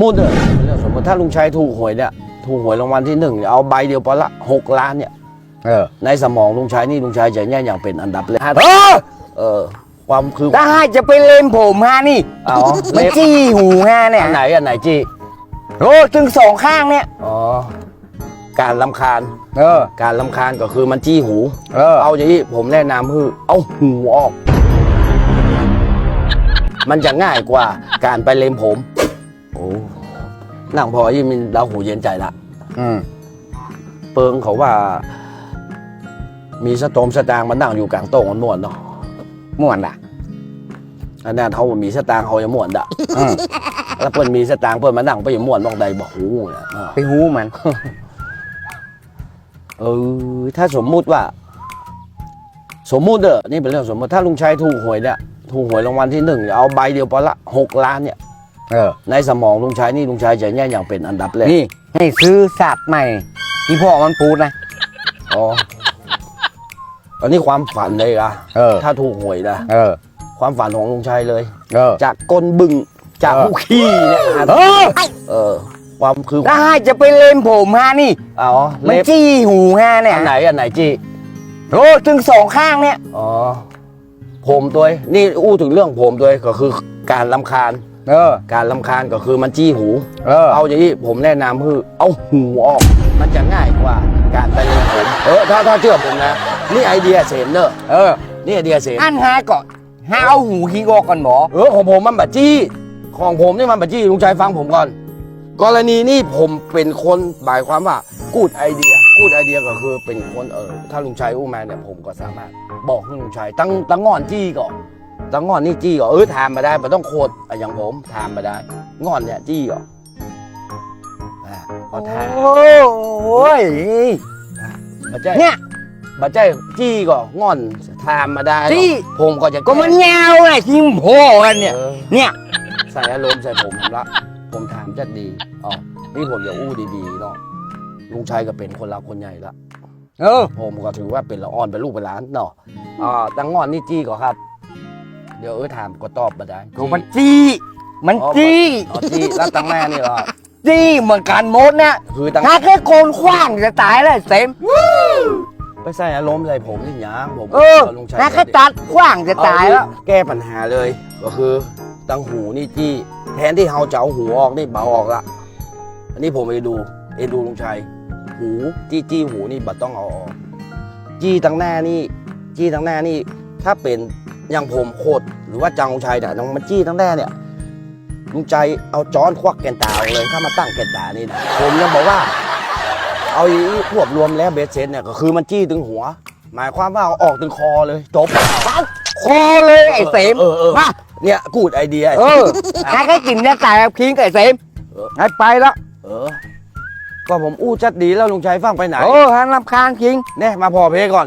มุดเออเรื่องสมมติถ้าลุงชัยถูกหวยเนี่ยถูกหวยรางวัลที่หนึ่งเนี่ยเอาใบเดียวพอละหกล้านเนี่ยเออในสมองลุงชัยนี่ลุงชัยจะแย่อย่างเป็นอันดับเลยเออเออ ความคือถ้าให้จะไปเล่มผมฮะนี่อ๋อมันเล็บจี้หูฮะเนี่ยอันไหนอันไหนจี้โอ้ถึงสองข้างเนี่ยอ๋อการลำคาญ เออ การลำคาญก็คือมันจี้หู เออ เอาอย่างนี้ผมแนะนำคือเอาหูออก มันจะง่ายกว่าการไปเล็มผม โอ้นั่งพอยิ่งมีเราหูเย็นใจละอืมเปิงเขาว่า มีสตอมสตางค์มันนั่งอยู่กลางโต๊ะมันม่วนเนาะม่วนอะอันนั้นเขาบ่มีสตางค์เขาจะม่วนดะอืมแล้วเปิ้นมีสตางค์เปิ้นมานั่งไปอย่าม่วนบ้องใดบอกหูเนี่ยเนาะไปหูมัน เออถ้าสมมุติว่า สมมุติเด้อนี่เป็นเรื่องสมมติถ้าลุงชัยถูกหวยเนี่ยถูกหวยรางวัลที่หนึ่งเนี่ยเอาใบเดียวพอละหกล้านเนี่ย เออในสมองลุงชัยนี่ลุงชัยจะแย่อย่างเป็นอันดับแรกนี่ให้ซื้อสัตว์ใหม่ ที่พ่อมันพูดนะอ๋ออันนี้ความฝันเลยอะเออ ถ้าถูกหวยนะเออ ความฝันของลุงชัยเลย เออ จากก้นบึงจากเออผู้ขี้เนี่ยเออเออ ความคือถ้าให้จะไปเล่มผมฮะนี่อ๋อมันเล็บจี้หูฮะเนี่ยอันไหนอันไหนจี้โอ้ถึงสองข้างเนี่ยอ๋อผมตัวเองนี่อู้ถึงเรื่องผมตัวเองก็คือการลำคาญ เออ การลำคาญก็คือมันจี้หู เออ เอาอย่างนี้ผมแนะนำคือเอาหูออก มันจะง่ายกว่า การไปเล็มผมเออถ้าถ้าเชื่อผมนะ นี่ไอเดียเสมเนอะเออ นี่ไอเดียเสมอันหาก่อนหาเอาหูขี้ออกก่อนหมอ เออของผมมันบัดจี้ ของผมนี่มันบัดจี้ลุงชัยฟังผมก่อน กรณีนี่ผมเป็นคนหมายความว่ากูดไอเดียกูดไอเดียก็คือเป็นคนเออถ้าลุงชัยอู้มาเนี่ยผมก็สามารถบอกให้ลุงชัยตั้งตั้งงอนจี้ก่อน ตั้งงอนนี่จี้ก่อนเออทานมาได้มันต้องโคตรอะอย่างผมทานมาได้ งอนเนี่ยจี้ก่อนอะพอทานโอ้ยบัดใจเนี่ยบัดใจจี้ก่อนงอนทานมาได้จี้ ผมก็จะก็มันยาวไงที่มันโผล่กันเนี่ยออเนี่ยใส่อารมณ์ใส่ผมละ ผมถามจะดีอ๋อนี่ผมจะอู้ดีๆเนาะลุงชัยก็เป็นคนรักคนใหญ่ละ เออผมก็ถือว่าเป็นละอ่อนเป็นลูกเป็นหลานเนาะอ่าตังงอนนี่จี้ก่อนครับ เดี๋ยวเออถามก็ตอบมาได้ก็มันจี้มันอ๋อจี้อ๋อจี้แล้วตังแม่นี่เหรอจี้เหมือนกันหมดเนี่ยคือตังถ้าแค่โคนขว้างจะตายแล้วเต็มไปใส่อารมณ์ใส่ผมนี่หยางผมเออกับลุงชัยถ้าแค่ตัดขว้างจะตายแล้วเอแก้ปัญหาเลย ก็คือตังหูนี่จี้แทนที่เฮาจะเอาหูออกนี่เบาออกละอันนี้ผมไปดูเอ็นดูลุงชัยหูจี้จี้หูนี่บัดต้องเอาออกจี้ตั้งหน้านี่จี้ตั้งหน้านี่ถ้าเป็น อย่างผมโคตรหรือว่าจังลุงชัยเนี่ยน้องมันจี้ตั้งหน้าเนี่ยลุงใจเอาจ้อนควักแกนตาออกเลยเข้ามาตั้งแกนตานี่นะผมยังบอกว่า เอาอย่างนี้รวบรวมแล้วเบสเซนเนี่ยก็คือมันจี้ถึงหัว หมายความว่าเอาออกถึงคอเลยจบคอเลยไอ้เสมเออเออมาเนี่ยกูดไอเดียเออถ้าแค่กินจะตายแบบคิงไอ้เสมเออให้ไปแล้วเออ ก็ผมอู้จัดดีแล้วลุงชัยฟังไปไหนโอ้ฮันลำคาญคิงเนี่ยมาพอเพก่อน